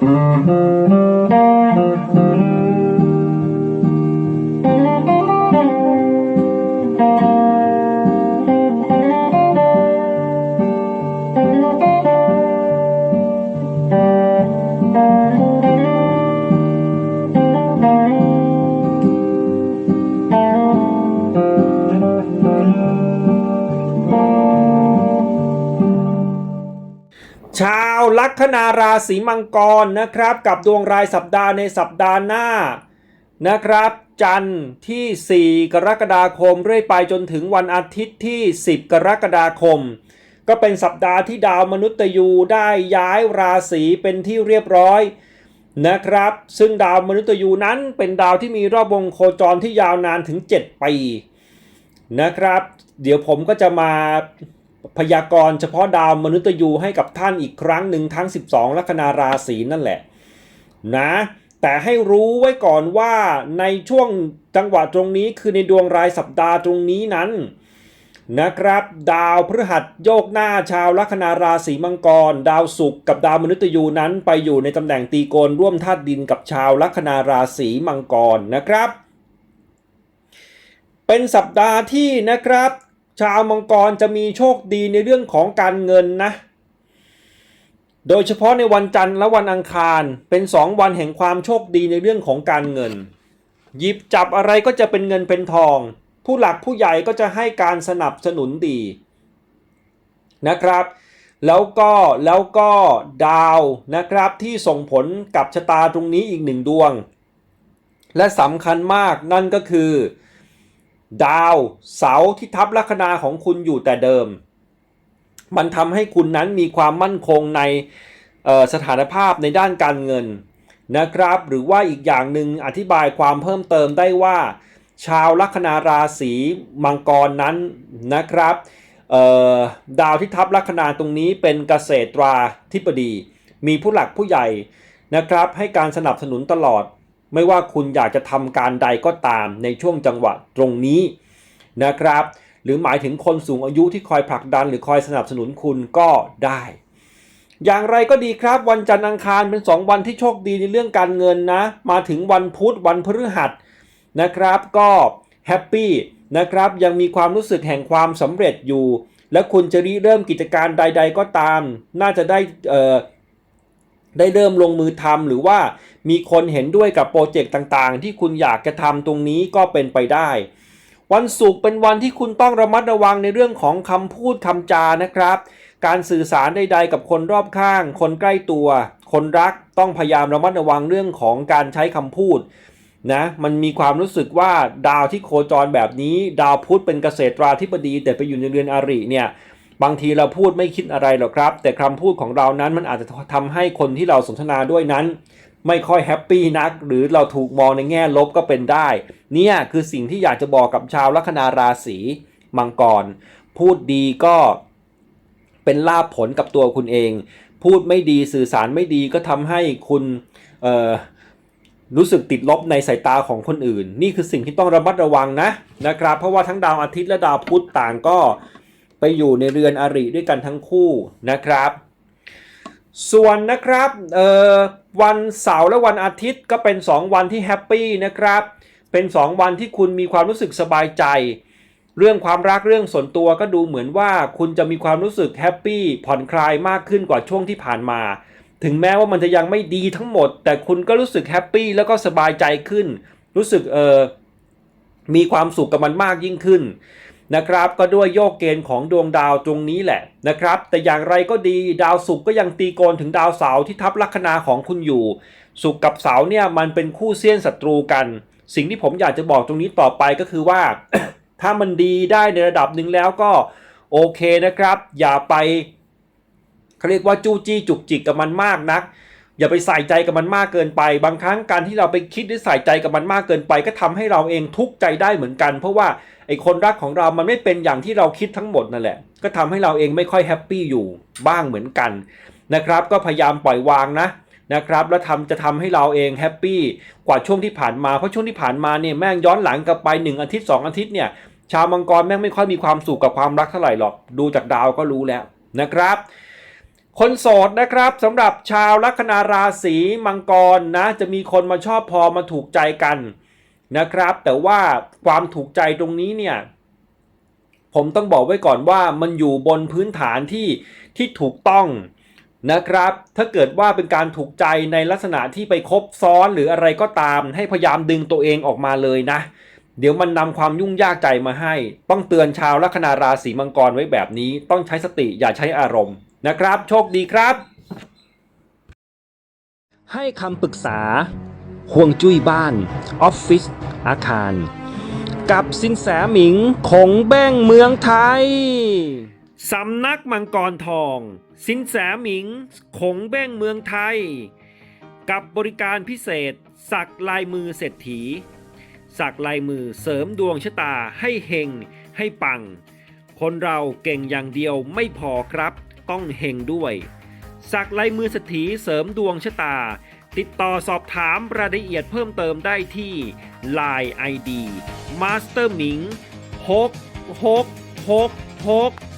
Mm-hmm. ชาวลัคนาราศีมังกรนะครับ กับดวงรายสัปดาห์ในสัปดาห์หน้านะครับ จันทร์ที่ 4 กรกฎาคม เรื่อยไปจนถึงวันอาทิตย์ที่ 10 กรกฎาคม ก็เป็นสัปดาห์ที่ดาวมนุษย์ยูได้ย้ายราศีเป็นที่เรียบร้อยนะครับ ซึ่งดาวมนุษย์ยูนั้นเป็นดาวที่มีรอบวงโคจรที่ยาวนานถึง 7 ปีนะครับ เดี๋ยวผมก็จะมา พยากรณ์เฉพาะดาวมนุษย์ยูให้กับท่านอีกครั้งหนึ่งทั้ง 12 ลัคนาราศีนั่นแหละนะแต่ให้รู้ไว้ก่อนว่าในช่วงจังหวะตรงนี้คือในดวงรายสัปดาห์ตรงนี้นั้นนะครับ ดาวพฤหัสโยกหน้าชาวลัคนาราศีมังกร ดาวศุกร์กับดาวมนุษย์ยูนั้นไปอยู่ในตำแหน่งตีโกนร่วมธาตุดินกับชาวลัคนาราศีมังกรนะครับ เป็นสัปดาห์ที่นะครับ ชาวมังกรจะมีโชคดีในเรื่องของการเงินนะ โดยเฉพาะในวันจันทร์และวันอังคารเป็น2วันแห่งความโชคดีในเรื่องของการเงิน หยิบจับอะไรก็จะเป็นเงินเป็นทอง ผู้หลักผู้ใหญ่ก็จะให้การสนับสนุนดีนะครับ แล้วก็แล้วก็ดาวนะครับที่ส่งผลกับชะตาตรงนี้อีกหนึ่งดวง และสำคัญมากนั่นก็คือ ดาวเสาที่ทับลัคนาของคุณอยู่แต่เดิม มันทำให้คุณนั้นมีความมั่นคงในสถานภาพในด้านการเงินนะครับ หรือว่าอีกอย่างหนึ่งอธิบายความเพิ่มเติมได้ว่า ชาวลัคนาราศีมังกรนั้นนะครับดาวที่ทับลัคนาตรงนี้เป็นเกษตราธิบดี มีผู้หลักผู้ใหญ่นะครับ ให้การสนับสนุนตลอด ไม่ว่าคุณอยากจะทำการใดก็ตามในช่วงจังหวะตรงนี้นะครับ หรือหมายถึงคนสูงอายุที่คอยผลักดัน หรือคอยสนับสนุนคุณก็ได้ อย่างไรก็ดีครับ วันจันทร์อังคารเป็น 2 วันที่โชคดีในเรื่องการเงินนะ มาถึงวันพุธวันพฤหัสนะครับ ก็แฮปปี้นะครับยังมีความรู้สึกแห่งความสำเร็จอยู่ และคุณจะริเริ่มกิจการใด ๆ ก็ตาม น่าจะได้อ่อ ได้เริ่มลงมือทำหรือว่ามีคนเห็นด้วยกับโปรเจกต์ต่างๆ ที่คุณอยากจะทำตรงนี้ก็เป็นไปได้ วันศุกร์เป็นวันที่คุณต้องระมัดระวังในเรื่องของคำพูดคำจานะครับ การสื่อสารใดๆ กับคนรอบข้าง คนใกล้ตัว คนรักต้องพยายามระมัดระวังเรื่องของการใช้คำพูดนะมันมีความรู้สึกว่าดาวที่โคจรแบบนี้ ดาวพุธเป็นเกษตราธิบดี แต่ไปอยู่ในเรือนอาริเนี่ย บางทีเราพูดไม่คิดอะไรหรอกครับ แต่คำพูดของเรานั้นมันอาจจะทำให้คนที่เราสนทนาด้วยนั้น ไม่ค่อยแฮปปี้นัก หรือเราถูกมองในแง่ลบก็เป็นได้ เนี่ยคือสิ่งที่อยากจะบอกกับชาวลัคนาราศีมังกร พูดดีก็เป็นลาภผลกับตัวคุณเอง พูดไม่ดีสื่อสารไม่ดีก็ทำให้คุณรู้สึกติดลบในสายตาของคนอื่น นี่คือสิ่งที่ต้องระมัดระวังนะนะครับ เพราะว่าทั้งดาวอาทิตย์และดาวพุธต่างก็ ไปอยู่ในเรือนอริด้วยกันทั้งคู่นะครับ ส่วนนะครับวันเสาร์และวันอาทิตย์ก็เป็น 2 วันที่แฮปปี้นะครับ เป็น 2 วันที่คุณมีความรู้สึกสบายใจ เรื่องความรักเรื่องส่วนตัวก็ดูเหมือนว่าคุณจะมีความรู้สึกแฮปปี้ผ่อนคลายมากขึ้นกว่าช่วงที่ผ่านมา ถึงแม้ว่ามันจะยังไม่ดีทั้งหมด แต่คุณก็รู้สึกแฮปปี้แล้วก็สบายใจขึ้น รู้สึกเออมีความสุขกับมันมากยิ่งขึ้น นะครับ ก็ด้วยโยกเกณฑ์ของดวงดาวตรงนี้แหละนะครับ แต่อย่างไรก็ดีดาวศุกร์ก็ยังตีโกนถึงดาวเสาร์ที่ทับลัคนาของคุณอยู่ศุกร์กับเสาร์เนี่ยมันเป็นคู่เสี้ยนศัตรูกัน สิ่งที่ผมอยากจะบอกตรงนี้ต่อไปก็คือว่า ถ้ามันดีได้ในระดับหนึ่งแล้วก็โอเคนะครับ อย่าไปเขาเรียกว่าจู้จี้จุกจิกกับมันมากนัก อย่าไปใส่ใจกับมันมากเกินไป บางครั้งการที่เราไปคิดหรือใส่ใจกับมันมากเกินไป ก็ทำให้เราเองทุกข์ใจได้เหมือนกัน เพราะว่าไอ้คนรักของเรามันไม่เป็นอย่างที่เราคิดทั้งหมดนั่นแหละ ก็ทำให้เราเองไม่ค่อยแฮปปี้อยู่บ้างเหมือนกันนะครับ ก็พยายามปล่อยวางนะนะครับแล้วทำจะทำให้เราเองแฮปปี้กว่าช่วงที่ผ่านมาเพราะช่วงที่ผ่านมาเนี่ยแม่งย้อนหลังกลับไปหนึ่งอาทิตย์สองอาทิตย์เนี่ยชาวมังกรแม่งไม่ค่อยมีความสุขกับความรักเท่าไหร่หรอก ดูจากดาวก็รู้แล้วนะครับ คนโสดนะครับสำหรับชาวลัคนาราศีมังกรนะจะมีคนมาชอบพอมาถูกใจกันนะครับ แต่ว่าความถูกใจตรงนี้เนี่ยผมต้องบอกไว้ก่อนว่ามันอยู่บนพื้นฐานที่ที่ถูกต้องนะครับ ถ้าเกิดว่าเป็นการถูกใจในลักษณะที่ไปคบซ้อนหรืออะไรก็ตาม ให้พยายามดึงตัวเองออกมาเลยนะ เดี๋ยวมันนำความยุ่งยากใจมาให้ ต้องเตือนชาวลัคนาราศีมังกรไว้แบบนี้ ต้องใช้สติอย่าใช้อารมณ์นะครับ โชคดีครับ ให้คำปรึกษาห่วงจุ้ยบ้าน ออฟฟิศอาคาร กับสินแสหมิงคงแบ้งเมืองไทยสำนักมังกรทอง สินแสหมิงคงแบ้งเมืองไทย กับบริการพิเศษ สักลายมือเศรษฐี สักลายมือเสริมดวงชะตาให้เฮงให้ปัง คนเราเก่งอย่างเดียวไม่พอครับ ต้องเฮงด้วย สักลายมือเศรษฐีเสริมดวงชะตา ติดต่อสอบถามรายละเอียดเพิ่มเติมได้ที่ Line ID Master หมิง6 6 6 6